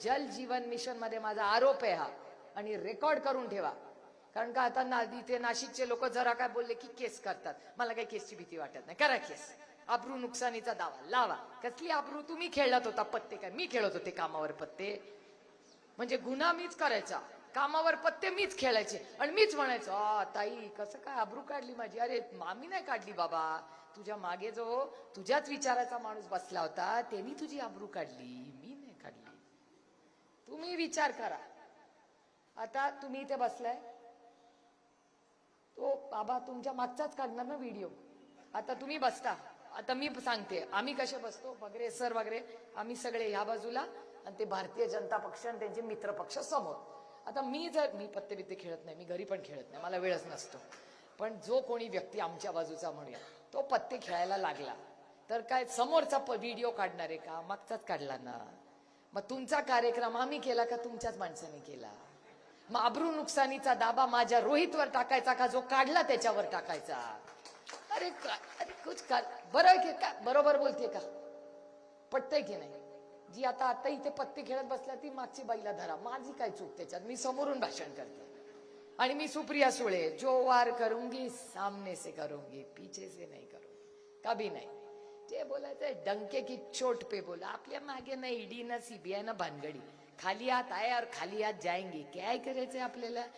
जल जीवन मिशनमध्ये माझा आरोप आहे हा. आणि रेकॉर्ड करून ठेवा. कारण का आता ना इथे नाशिकचे लोक जरा काय बोलले की केस करतात. मला काही केसची भीती वाटत नाही. करा केस. आबरू नुकसानीचा दावा. लावा. कसली आबरू तुम्ही खेळत होता पत्ते काय? मी खेळत होते कामावर पत्ते. म्हणजे गुन्हा मीच करायचा. कामावर पत्ते मीच खेळायचे. आणि मीच म्हणायचो आ ताई कसं काय आबरू काढली माझी? अरे मामी नाही काढली बाबा. तुझ्या मागे जो तुझ्याच विचाराचा माणूस बसला होता त्यांनी तुझी आबरू काढली. मी नाही विचार करा. आता तुम्ही इथे बसलाय. तो बाबा तुमच्या मागचाच काढणार ना व्हिडिओ. आता तुम्ही बसता. आता मी सांगते आम्ही कसे बसतो वगैरे सर वगैरे आम्ही सगळे ह्या बाजूला आणि ते भारतीय जनता पक्ष आणि त्यांचे मित्र पक्ष समोर. आता मी जर मी पत्ते बित्ते खेळत नाही मी घरी पण खेळत नाही मला वेळच नसतो. पण जो कोणी व्यक्ती आमच्या बाजूचा म्हणूया तो पत्ते खेळायला लागला. तर काय समोरचा व्हिडिओ काढणार आहे का? मागचाच काढला ना. मग तुमचा कार्यक्रम आम्ही केला का तुमच्याच माणसाने केला? मग अब्रू नुकसानीचा दाबा माझ्या रोहितवर टाकायचा का? जो काढला त्याच्यावर टाकायचा? अरे अरे कुछ का बरं की का? बरोबर बोलते का? पटतंय की नाही? जी आता आता इथे पत्ते खेळत बसल्या ती मागची बाईला धरा. माझी काय चूक त्याच्यात? मी समोरून भाषण करते. आणि मी सुप्रिया सुळे जो वार करूंगी सामने से करूंगी पीछे से नहीं करूंगी. कभी नाही. ते बोलायचंय डंके की चोट पे बोला. आपल्या मागे ना ईडी ना सीबीआय ना भानगडी. खाली आत आहे और खाली आत जायंगे काय करायचंय आपल्याला?